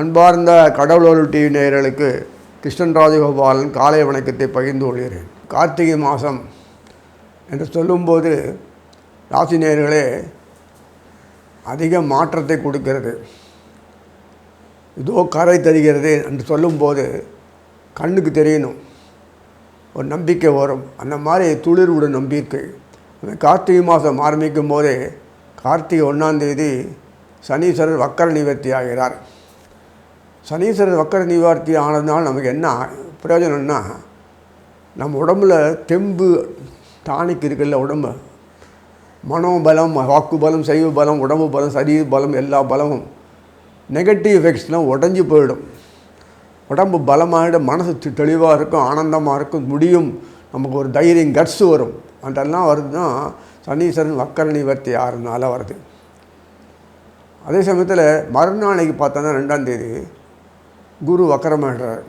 அன்பார்ந்த கடவுளோர் டிவி நேயர்களுக்கு கிருஷ்ணன் ராஜகோபாலன் காலை வணக்கத்தை பகிர்ந்து கொள்கிறேன். கார்த்திகை மாதம் என்று சொல்லும்போது ராசி நேயர்களே அதிக மாற்றத்தை கொடுக்கிறது. இதோ கரை தருகிறது என்று சொல்லும்போது கண்ணுக்கு தெரியணும். ஒரு நம்பிக்கை வரும். அந்த மாதிரி துளிர்வுடன் நம்பிக்கை. அந்த கார்த்திகை மாதம் ஆரம்பிக்கும் போதே கார்த்திகை ஒன்றாந்தேதி சனீஸ்வரர் வக்கர நிவர்த்தி ஆகிறார் சனீஸ்வரர் வக்கர நிவார்த்தி ஆனதுனால நமக்கு என்ன பிரயோஜனம்னா நம்ம உடம்புல தெம்பு டானிக் இருக்குல்ல உடம்பு. மனோபலம் வாக்கு பலம் சைவ பலம் உடம்பு பலம் சரீர பலம் எல்லா பலமும் நெகட்டிவ் எஃபெக்ட்ஸ்லாம் உடஞ்சி போயிடும். உடம்பு பலமாகிடும் மனசு தெளிவாக இருக்கும் ஆனந்தமாக இருக்கும் முடியும். நமக்கு ஒரு தைரியம் கட்ஸ் வரும். அதெல்லாம் வருதுன்னா சனீஸ்வரன் வக்கர நிவர்த்தி ஆறுனால வருது. அதே சமயத்தில் மறுநாளைக்கு பார்த்தோன்னா ரெண்டாம் தேதி குரு வக்கரமாயிடுறார்.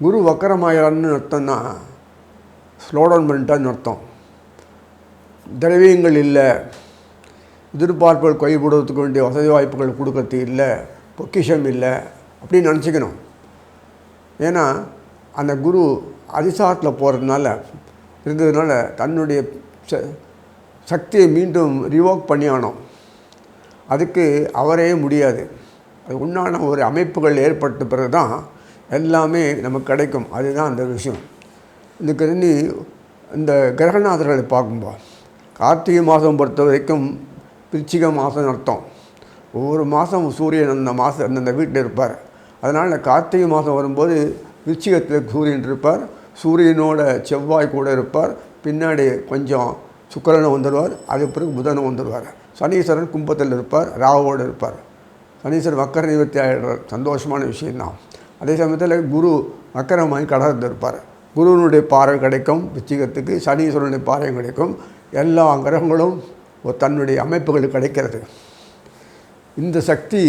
குரு வக்கரமாயிறான்னு அர்த்தம்னா ஸ்லோடவுன் பண்ணிட்டான்னு அர்த்தம். திரவியங்கள் இல்லை. எதிர்பார்ப்புகள் கைவிடுவதற்கு வேண்டிய வசதி வாய்ப்புகள் கொடுக்கறது இல்லை. பொக்கிஷம் இல்லை. அப்படின்னு நினச்சிக்கணும். ஏன்னா அந்த குரு அதிசாரத்தில் போகிறதுனால இருந்ததுனால தன்னுடைய ச- சக்தியை மீண்டும் ரிவோக் பண்ணி ஆனோம் அதுக்கு அவரே முடியாது. உண்டான ஒரு அமைப்புகள் ஏற்பட்ட பிறகு தான் எல்லாமே நமக்கு கிடைக்கும். அதுதான் அந்த விஷயம். இதுக்கு இருந்து இந்த கிரகநாதர்களை பார்க்கும்போது கார்த்திகை மாதம் பொறுத்த வரைக்கும் பிரிச்சிக மாதம் அர்த்தம். ஒவ்வொரு மாதம் சூரியன் அந்த மாதம் அந்தந்த வீட்டில் இருப்பார். அதனால் கார்த்திகை மாதம் வரும்போது விருச்சிகத்தில் சூரியன் இருப்பார். சூரியனோட செவ்வாய் கூட இருப்பார். பின்னாடி கொஞ்சம் சுக்கிரனும் வந்துடுவார். அது பிறகு புதனும் வந்துடுவார். சனீஸ்வரன் கும்பத்தில் இருப்பார். ராவோடு இருப்பார். சனீஸ்வரன் வக்கர நிவர்த்தி ஆகிடுறார் சந்தோஷமான விஷயந்தான். அதே சமயத்தில் குரு வக்கரமாகி கடந்து இருப்பார். குருவனுடைய பாறை கிடைக்கும் விச்சிகத்துக்கு சனீஸ்வரனுடைய பாறையும் கிடைக்கும். எல்லா கிரகங்களும் தன்னுடைய அமைப்புகள் கிடைக்கிறது. இந்த சக்தி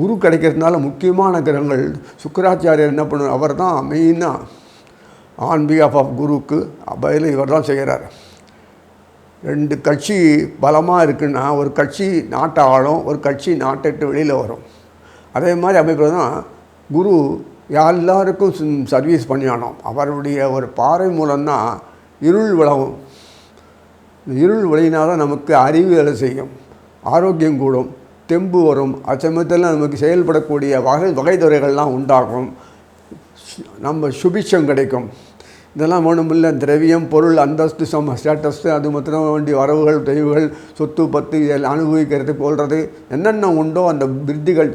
குரு கிடைக்கிறதுனால முக்கியமான கிரகங்கள் சுக்கராச்சாரியர் என்ன பண்ணுவார் அவர் தான் மெயினாக ஆன் பிஹாஃப் ஆஃப் குருவுக்கு பதில் இவர் தான் செய்கிறார் ரெண்டு கட்சி பலமாக இருக்குன்னா ஒரு கட்சி நாட்டை ஆளும் ஒரு கட்சி நாட்டை விட்டு வெளியில் வரும். அதே மாதிரி அமைப்பில் தான் குரு எல்லாருக்கும் சர்வீஸ் பண்ணியானோம். அவருடைய ஒரு பாறை மூலம்தான் இருள் விளவும் இருள் விளையினா தான் நமக்கு அறிவு வேலை செய்யும். ஆரோக்கியம் கூடும் தெம்பு வரும். அச்சமயத்தில் நமக்கு செயல்படக்கூடிய வகை வகைத்துறைகள்லாம் உண்டாகும். நம்ம சுபிட்சம் கிடைக்கும். இதெல்லாம் வேணுமில்ல திரவியம் பொருள் அந்தஸ்து சம ஸ்டேட்டஸ்ஸு அது மாத்திரம் வேண்டிய வரவுகள் தெய்வுகள் சொத்து பத்து இதெல்லாம் அனுபவிக்கிறது போல்றது என்னென்ன உண்டோ அந்த விருத்திகள்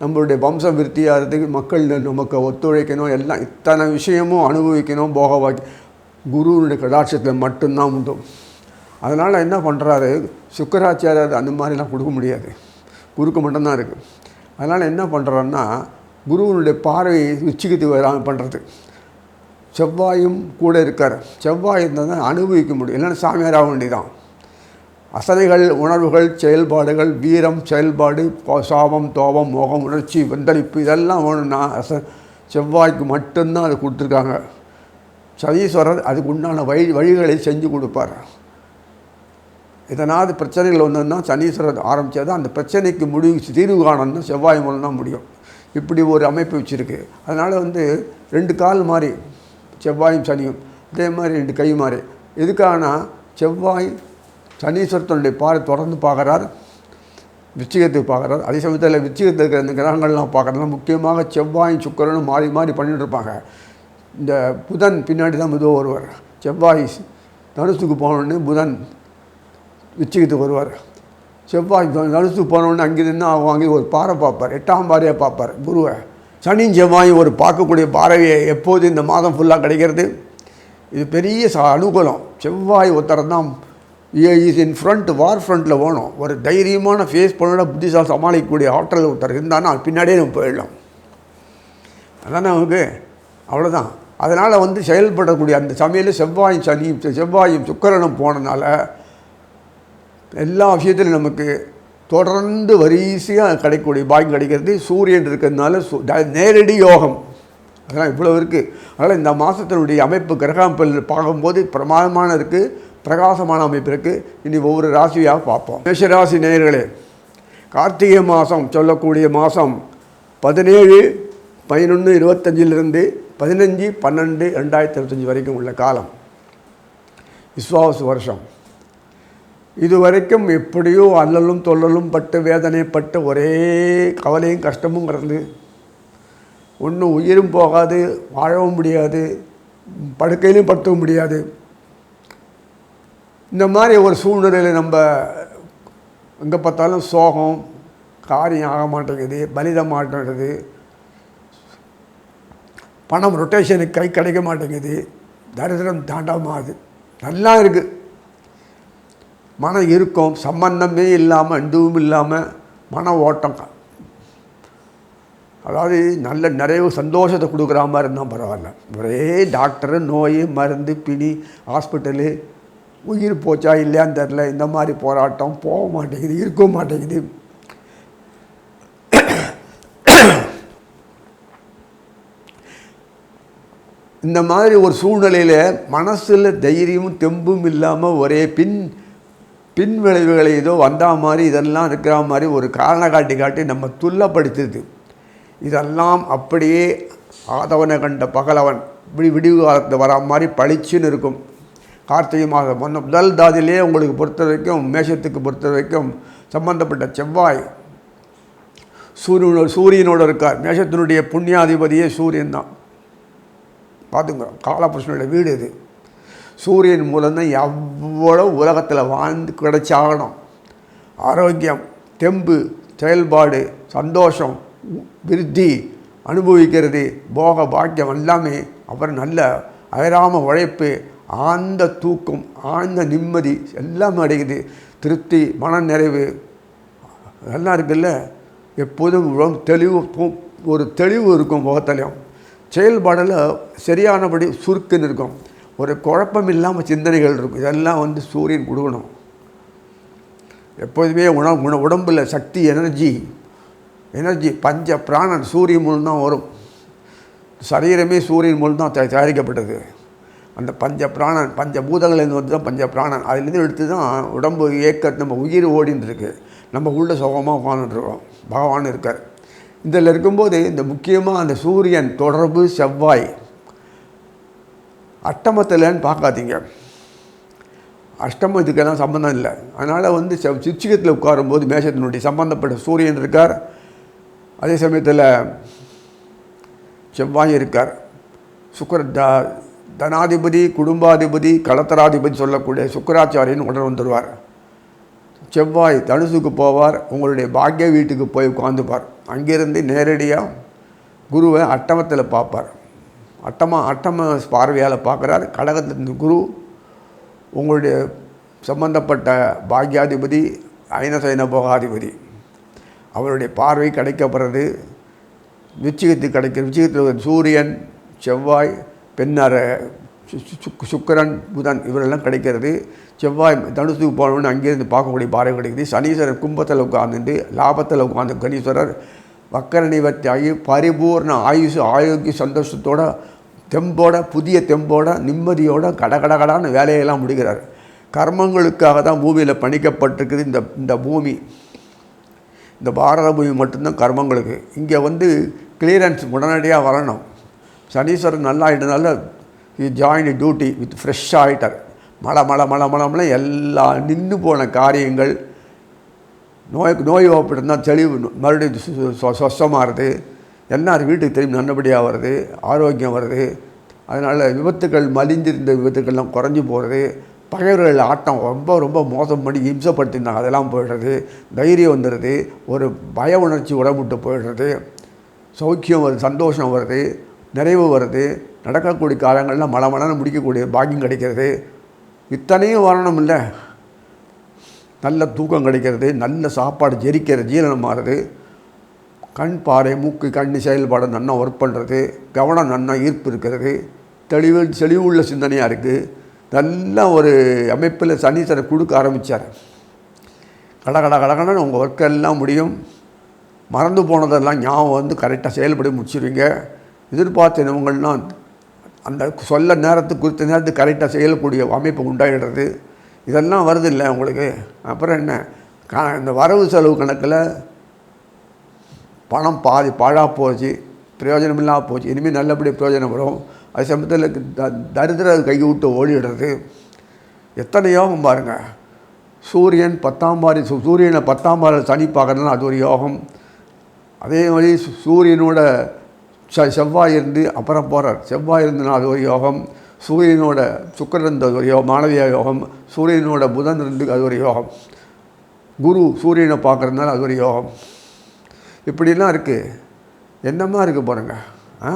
நம்மளுடைய வம்சம் விருத்தியாகிறதுக்கு மக்கள் நமக்கு ஒத்துழைக்கணும். எல்லாம் இத்தனை விஷயமும் அனுபவிக்கணும். போகவாக்கி குருவினுடைய கடாட்சத்தில் மட்டும்தான் உண்டு. அதனால் என்ன பண்ணுறாரு சுக்கராச்சாரியர் அந்த மாதிரிலாம் கொடுக்க முடியாது. குருக்கு மட்டும்தான் இருக்குது அதனால் என்ன பண்ணுறாருன்னா குருவனுடைய பார்வை உச்சிக்கு வராமல் பண்ணுறது செவ்வாயும் கூட இருக்கார். செவ்வாய் இருந்தால் தான் அனுபவிக்க முடியும். இல்லைன்னா சாமியார் ஆக அசனைகள் உணர்வுகள் செயல்பாடுகள் வீரம் செயல்பாடு சாபம் தோபம் மோகம் உணர்ச்சி வெந்தளிப்பு இதெல்லாம் வேணும்னா அச செவ்வாய்க்கு மட்டும்தான் அது கொடுத்துருக்காங்க. சனீஸ்வரர் அதுக்கு உண்டான வழி வழிகளை செஞ்சு கொடுப்பார். இதனால் பிரச்சனைகள் வந்ததுன்னா சனீஸ்வரர் ஆரம்பித்தா அந்த பிரச்சனைக்கு முடிவு தீர்வு காணணும்னா செவ்வாய் மூலம் தான் முடியும். இப்படி ஒரு அமைப்பு வச்சுருக்கு. அதனால் வந்து ரெண்டு கால் மாதிரி செவ்வாயும் சனியும். இதே மாதிரி ரெண்டு கை மாதிரி எதுக்காகனா செவ்வாய் சனீஸ்வரத்தனுடைய பாறை தொடர்ந்து பார்க்குறார். விச்சிகத்துக்கு பார்க்குறாரு. அதே சமயத்தில் விச்சிகத்தில் இருக்கிற இந்த கிரகங்கள்லாம் பார்க்குறதுலாம் முக்கியமாக செவ்வாயும் சுக்கரனும் மாறி மாறி பண்ணிட்டு இருப்பாங்க. இந்த புதன் பின்னாடி தான் மெதுவாக வருவார். செவ்வாய் தனுசுக்கு போனோடனே புதன் விச்சிகத்துக்கு வருவார். செவ்வாய் தனுசுக்கு போனோடனே அங்கே நின்று வாங்கி ஒரு பாறை பார்ப்பார். எட்டாம் பாறையாக பார்ப்பார் குருவை. சனியும் செவ்வாயும் ஒரு பார்க்கக்கூடிய பார்வையை எப்போது இந்த மாதம் ஃபுல்லாக கிடைக்கிறது? இது பெரிய ச அனுகூலம். செவ்வாய் ஒருத்தர் தான் இஸ் இன் ஃப்ரண்ட் வார் ஃப்ரண்ட்டில் போகணும். ஒரு தைரியமான ஃபேஸ் பண்ணோட புத்திசால் சமாளிக்கக்கூடிய ஆற்றல் ஒருத்தர் இருந்தான்னா பின்னாடியே நம்ம போயிடலாம். அதான் நமக்கு? அவ்வளோதான் அதனால் வந்து செயல்படக்கூடிய அந்த சமையல் செவ்வாயும் சனியும் செவ்வாயும் சுக்கரனும் போனதுனால எல்லா விஷயத்திலும் நமக்கு தொடர்ந்து வரிசையாக கிடைக்கக்கூடிய பாக்கியம் கிடைக்கிறது சூரியன் இருக்கிறதுனால சு- நேரடி யோகம். அதெல்லாம் இவ்வளோ இருக்குது அதனால் இந்த மாதத்தினுடைய அமைப்பு கிரகாம்பல் பார்க்கும்போது பிரமாதமான இருக்குது பிரகாசமான அமைப்பு இருக்குது இனி ஒவ்வொரு ராசியாக பார்ப்போம். மேஷராசி நேயர்களே கார்த்திகை மாதம் சொல்லக்கூடிய மாதம் பதினேழு பதினொன்று இருபத்தஞ்சிலிருந்து பதினஞ்சு பன்னெண்டு ரெண்டாயிரத்தி இருபத்தஞ்சி வரைக்கும் உள்ள காலம். விஸ்வாவசு வருஷம். இது வரைக்கும் எப்படியோ அல்லலும் தொல்லலும் பட்டு வேதனைப்பட்டு ஒரே கவலையும் கஷ்டமும் கிடந்து ஒன்றும் உயிரும் போகாது வாழவும் முடியாது படுக்கையிலும் படுத்தவும் முடியாது. இந்த மாதிரி ஒரு சூழ்நிலையில் நம்ம எங்கே பார்த்தாலும் சோகம் காரியம் ஆக மாட்டேங்குது பலித மாட்டேங்குது. பணம் ரொட்டேஷனுக்கு கை கிடைக்க மாட்டேங்குது. தரிசனம் தாண்டமாகுது நல்லா இருக்குது மன இருக்கும் சம்பந்தமே இல்லாமல் எதுவும் இல்லாமல் மன ஓட்டம் அதாவது நல்ல நிறைய சந்தோஷத்தை கொடுக்குற மாதிரி இருந்தால் பரவாயில்ல. ஒரே டாக்டரு நோய் மருந்து பிணி ஹாஸ்பிட்டலு உயிர் போச்சா இல்லையான்னு தெரில இந்த மாதிரி போராட்டம் போக மாட்டேங்குது இருக்க மாட்டேங்குது. இந்த மாதிரி ஒரு சூழ்நிலையில் மனசில் தைரியமும் தெம்பும் இல்லாமல் ஒரே பின் பின் விளைவுகளை ஏதோ வந்தா மாதிரி இதெல்லாம் இருக்கிற மாதிரி ஒரு காரண காட்டி காட்டி நம்ம துள்ளப்படுத்துது இதெல்லாம் அப்படியே ஆதவனை கண்ட பகலவன் விடி விடிவு காலத்தில் வரா மாதிரி பளிச்சுன்னு இருக்கும். கார்த்திகை மாதம் முன்ன முதல் தாதிலே உங்களுக்கு பொறுத்த வரைக்கும் மேஷத்துக்கு பொறுத்த வரைக்கும் சம்பந்தப்பட்ட செவ்வாய் சூரியனோட சூரியனோடு இருக்கார். மேஷத்தினுடைய புண்ணியாதிபதியே சூரியன் தான். பார்த்துங்க காலபுருஷனுடைய வீடு இது. சூரியன் மூலம்தான் எவ்வளோ உலகத்தில் வாழ்ந்து கிடைச்சாகணும். ஆரோக்கியம் தெம்பு செயல்பாடு சந்தோஷம் விருத்தி அனுபவிக்கிறது போக பாக்கியம் எல்லாமே அப்புறம் நல்ல அயராம உழைப்பு ஆழ்ந்த தூக்கம் ஆழ்ந்த நிம்மதி எல்லாமே அடைக்குது திருப்தி மன நிறைவு. எல்லாம் இருக்குல்ல? எப்போதும் தெளிவு ஒரு தெளிவு இருக்கும் முகத்திலையும். செயல்பாடில் சரியானபடி சுருக்குன்னு இருக்கும். ஒரு குழப்பம் இல்லாமல் சிந்தனைகள் இருக்கும். இதெல்லாம் வந்து சூரியன் கொடுக்கணும். எப்போதுமே உண உண உடம்பில் சக்தி எனர்ஜி எனர்ஜி பஞ்ச பிராணன் சூரியன் மூலம் தான் வரும். சரீரமே சூரியன் மூலம் தான் தயா- தயாரிக்கப்பட்டது. அந்த பஞ்ச பிராணன் பஞ்ச பூதங்கள்லேருந்து வந்து தான் பஞ்ச பிராணன். அதுலேருந்து எடுத்து தான் உடம்பு இயக்க நம்ம உயிர் ஓடின்னு நம்ம உள்ள சுகமாக உட்காந்துருக்கோம் பகவான் இருக்கார். இதில் இருக்கும்போது இந்த முக்கியமாக அந்த சூரியன் தொடர்பு செவ்வாய். அட்டமத்தில்ன்னு பார்க்காதீங்க. அஷ்டமம் இதுக்கெல்லாம் சம்மந்தம் இல்லை. அதனால் வந்து சிச்சிகத்தில் உட்காரும்போது மேஷத்தினுடைய சம்பந்தப்பட்ட சூரியன் இருக்கார். அதே சமயத்தில் செவ்வாய் இருக்கார். சுக்கர த தனாதிபதி குடும்பாதிபதி களத்தராதிபதி சொல்லக்கூடிய சுக்கராச்சாரியன் உடன் வந்துடுவார் செவ்வாய் தனுசுக்கு போவார். உங்களுடைய பாக்கிய வீட்டுக்கு போய் உட்காந்துப்பார். அங்கேருந்து நேரடியாக குருவை அட்டமத்தில் பார்ப்பார். அட்டமா அட்டம பார்வையால் பார்க்குறாரு. கடகத்திலிருந்து குரு உங்களுடைய சம்பந்தப்பட்ட பாக்யாதிபதி ஐனசைன போகாதிபதி அவருடைய பார்வை கிடைக்கப்படுறது விச்சிகத்துக்கு கிடைக்கிற விச்சிகத்தில் சூரியன் செவ்வாய் பெண்ணார சு- சு- சுக்- சுக்கிரன் புதன் இவரெல்லாம் கிடைக்கிறது. செவ்வாய் தனுசுக்கு போனோன்னு அங்கேருந்து பார்க்கக்கூடிய பார்வை கிடைக்குது. சனீஸ்வரர் கும்பத்தில் உட்காந்துட்டு லாபத்தில் உட்காந்து கணீஸ்வரர் வக்கர நிவர்த்தி ஆகி பரிபூர்ண ஆயுசு ஆரோக்கிய சந்தோஷத்தோட தெம்போட புதிய தெம்போட நிம்மதியோட கடகடகடான வேலையெல்லாம் முடிகிறார். கர்மங்களுக்காக தான் பூமியில் பணிக்கப்பட்டிருக்குது இந்த இந்த பூமி. இந்த பாரத பூமி மட்டும்தான் கர்மங்களுக்கு. இங்கே வந்து கிளியரன்ஸ் உடனடியாக வரணும். சனீஸ்வரன் நல்லா ஆகிட்டனால இது ஜாயின் டியூட்டி வித் ஃப்ரெஷ் ஆகிட்டார் மழை மழை மழை மழை மழை எல்லா நின்று போன காரியங்கள் நோய் நோய் இருந்தால் தெளிவு மறுபடியும் சு- சொஸ்தமாகிறது எல்லாரும் வீட்டுக்கு திரும்பி நல்லபடியாக வருது. ஆரோக்கியம் வருது. அதனால் விபத்துக்கள் மலிஞ்சிருந்த விபத்துக்கள்லாம் குறைஞ்சி போகிறது பகைவர்கள் ஆட்டம் ரொம்ப ரொம்ப மோசம் பண்ணி இம்சப்படுத்திருந்தாங்க அதெல்லாம் போயிடுறது. தைரியம் வந்துடுது. ஒரு பய உணர்ச்சி உடம்புட்டு போயிடுறது. சௌக்கியம் வருது சந்தோஷம் வருது. நிறைவு வருது. நடக்கக்கூடிய காலங்களில் மலமலன்னு முடிக்கக்கூடிய பாக்கியம் கிடைக்கிறது. இத்தனையும் வரணும் இல்லை நல்ல தூக்கம் கிடைக்கிறது நல்ல சாப்பாடு ஜெரிக்கிற ஜீரணம் மாறுது கண் பாறை மூக்கு கண் செயல்பாடு நன்னா ஒர்க் பண்ணுறது கவனம் நன்னா ஈர்ப்பு இருக்கிறது தெளிவு தெளிவுள்ள சிந்தனையாக இருக்குது நல்ல ஒரு அமைப்பில் சனீஸ்வரர் கொடுக்க ஆரம்பித்தார் கட கட கடகடன்னு உங்கள் ஒர்க்கெல்லாம் முடியும். மறந்து போனதெல்லாம் ஞாபகம் வந்து கரெக்டாக செயல்படி முடிச்சிருவீங்க. எதிர்பார்த்த இனவங்கள்லாம் அந்த சொல்ல நேரத்துக்கு குறித்த நேரத்துக்கு கரெக்டாக செயலக்கூடிய அமைப்பு உண்டாயிடுறது. இதெல்லாம் வருது இல்லை உங்களுக்கு. அப்புறம் என்ன? கா இந்த வரவு செலவு கணக்கில் பணம் பாதி பாழாக போச்சு பிரயோஜனம் இல்லாமல் போச்சு. இனிமேல் நல்லபடியாக பிரயோஜனம் வரும். அது சமயத்தில் த தரித்திர கை விட்டு ஓடிடுறது. எத்தனை யோகம் பாருங்கள் சூரியன் பத்தாம் பாரி சு- சூரியனை பத்தாம் பாரில் சனி பார்க்கறதுனா அது ஒரு யோகம். அதே மாதிரி சு- சூரியனோட செ செவ்வாய் இருந்து அப்புறம் போகிறார் செவ்வாய் இருந்தனா அது ஒரு யோகம். சூரியனோட சுக்கரன் இருந்த அது ஒரு யோகம் மாணவிய யோகம் சூரியனோட புதன் இருந்து அது ஒரு யோகம். குரு சூரியனை பார்க்குறதுனால அது ஒரு யோகம். இப்படிலாம் இருக்குது என்னமா இருக்குது பாருங்கள் ஆ?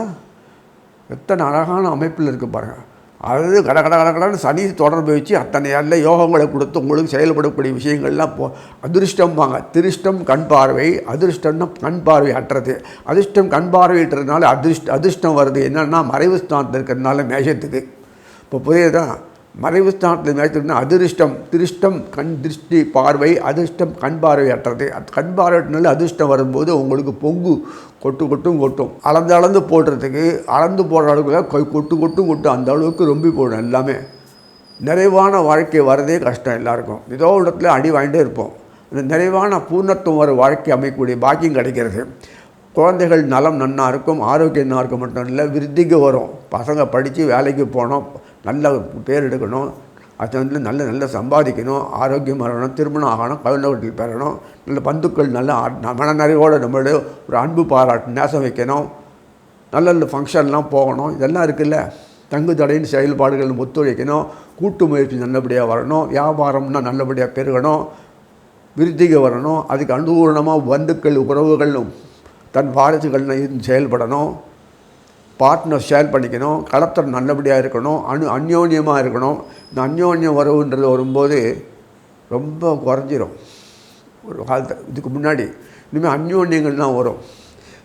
எத்தனை அழகான அமைப்பில் இருக்குது பாருங்கள் அது கட கட கட சனி தொடர்பு வச்சு அத்தனை நல்ல யோகங்களை கொடுத்து உங்களுக்கு செயல்படக்கூடிய விஷயங்கள்லாம் போ அதிர்ஷ்டம்பாங்க. திருஷ்டம் கண் பார்வை அதிர்ஷ்டம்னா கண் பார்வை அற்றது. அதிர்ஷ்டம் கண் பார்வையிட்டதுனால அதிர்ஷ்ட அதிர்ஷ்டம் வருது. என்னென்னா மறைவு ஸ்தானத்தில் இருக்கிறதுனால மேஷத்துக்கு. இப்போ புரியுதா? மறைவு ஸ்தானத்தில் அதிர்ஷ்டம் திருஷ்டம் கண் திருஷ்டி பார்வை அதிர்ஷ்டம் கண் பார்வை அற்றது. கண் பார்வையினால அதிர்ஷ்டம் வரும்போது உங்களுக்கு பொங்கு கொட்டு கொட்டும் கொட்டும். அளந்து அளந்து போடுறதுக்கு அளந்து போடுற அளவுக்கு கொ- கொட்டு கொட்டும் கொட்டும் அந்த அளவுக்கு ரொம்ப போடும் எல்லாமே. நிறைவான வாழ்க்கை வரதே கஷ்டம் எல்லாருக்கும். ஏதோ இடத்துல அடி வாங்கிட்டே இருப்போம். இந்த நிறைவான பூர்ணத்துவம் வர வாழ்க்கை அமைக்கக்கூடிய பாக்கியம் கிடைக்கிறது. குழந்தைகள் நலம் நன்னா இருக்கும் ஆரோக்கியம் நல்லா இருக்கும் மட்டும் இல்லை விருத்திக்கு வரும். பசங்க படித்து வேலைக்கு போகணும் நல்ல பேர் எடுக்கணும் அது வந்து நல்ல நல்ல சம்பாதிக்கணும் ஆரோக்கியம் வரணும் திருமணம் ஆகணும் குழந்தைகள் பெறணும் நல்ல பந்துக்கள் நல்ல ஆ- மனநிறைவோடு நம்மளோட ஒரு அன்பு பாராட்டு நேசம் வைக்கணும் நல்ல நல்ல ஃபங்க்ஷன்லாம் போகணும் இதெல்லாம் இருக்குல்ல. தங்கு தடையின் செயல்பாடுகள் ஒத்துழைக்கணும் கூட்டு முயற்சி நல்லபடியாக வரணும் வியாபாரம்னா நல்லபடியாக பெருகணும் விருத்திக்கு வரணும் அதுக்கு அனுகூலமாக பந்துக்கள் உறவுகளும் தன் வாரிசுகள்லையும் இருந்து செயல்படணும் பார்ட்னர் ஷேர் பண்ணிக்கணும் கலத்தர் நல்லபடியாக இருக்கணும் அணு அந்யோன்யமாக இருக்கணும். இந்த அந்யோன்ய உறவுன்றது வரும்போது ரொம்ப குறைஞ்சிரும். ஒரு காலத்து இதுக்கு முன்னாடி இனிமேல் அந்யோன்யங்கள் தான் வரும்.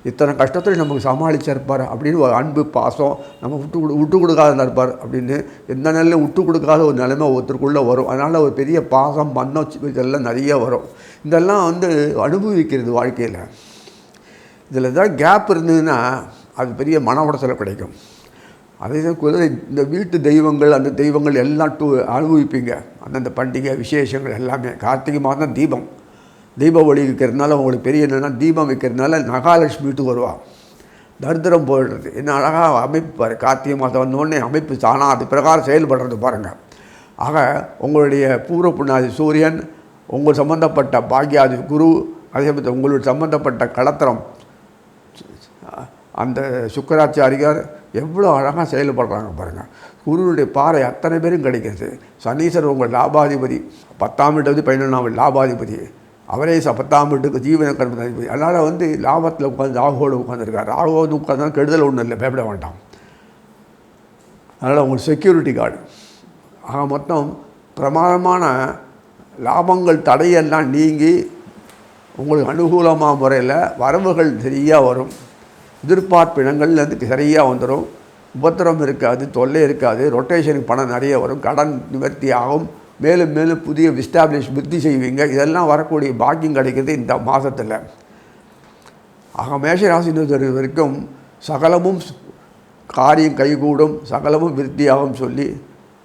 இத்தனை கஷ்டத்தில் நமக்கு சமாளிச்சிருப்பார் அப்படின்னு ஒரு அன்பு பாசம் நம்ம விட்டு கொடு விட்டு கொடுக்காத இருப்பார் அப்படின்னு எந்த நிலையிலும் விட்டு கொடுக்காத ஒரு நிலைமை ஒருத்தருக்குள்ளே வரும். அதனால் ஒரு பெரிய பாசம் பண்ணம் இதெல்லாம் நிறைய வரும். இதெல்லாம் வந்து அனுபவிக்கிறது வாழ்க்கையில். இதில் தான் கேப் இருந்ததுன்னா அது பெரிய மன உடச்சலை கிடைக்கும். அதே குதிரை இந்த வீட்டு தெய்வங்கள் அந்த தெய்வங்கள் எல்லாம் டூ அனுபவிப்பீங்க. அந்தந்த பண்டிகை விசேஷங்கள் எல்லாமே. கார்த்திகை மாதம் தீபம். தீப ஒளி வைக்கிறதுனால உங்களுக்கு பெரிய என்னென்னா தீபம் வைக்கிறதுனால நகாலட்சுமி வீட்டுக்கு வருவாள் தரித்திரம் போயிடுறது. என்ன அழகாக அமைப்பு பாரு. கார்த்திகை மாதம் வந்தோடனே அமைப்பு தானாக அது பிரகாரம் செயல்படுறது பாருங்கள் ஆக உங்களுடைய பூர்வ புண்ணாதி சூரியன் உங்கள் சம்மந்தப்பட்ட பாக்யாதி குரு அதே சமயத்தில் உங்களுடைய சம்மந்தப்பட்ட களத்திரம் அந்த சுக்கராச்சாரியார் எவ்வளோ அழகாக செயல்படுறாங்க பாருங்கள் குருவுடைய பாறை அத்தனை பேரும் கிடைக்கிறது. சனீஸ்வரர் உங்கள் லாபாதிபதி. பத்தாம் வீட்டு பதினொன்றாம் லாபாதிபதி. அவரே ச பத்தாம் வீட்டுக்கு ஜீவன கர்மதிபதி அதனால் வந்து லாபத்தில் உட்காந்து ராகுவோடு உட்காந்துருக்கார் ராகுவோடு உட்காந்து கெடுதல் ஒன்றும் இல்லை பயப்பட வேண்டாம். அதனால் உங்களுக்கு செக்யூரிட்டி கார்டு ஆக மொத்தம் பிரமாதமான லாபங்கள் தடையெல்லாம் நீங்கி உங்களுக்கு அனுகூலமான முறையில் வரவுகள் சரியாக வரும். எதிர்பார்ப்பினங்கள்லேருந்து சரியாக வந்துடும் உபத்திரம் இருக்காது தொல்லை இருக்காது. ரொட்டேஷனுக்கு பணம் நிறைய வரும். கடன் நிவர்த்தி ஆகும் மேலும் மேலும் புதிய விஸ்டாப்ளிஷ் புத்தி செய்வீங்க. இதெல்லாம் வரக்கூடிய பாக்கியம் கிடைக்கிறது இந்த மாதத்தில். ஆக மேஷராசினர் வரைக்கும் சகலமும் காரியம் கைகூடும். சகலமும் விருத்தியாகும் சொல்லி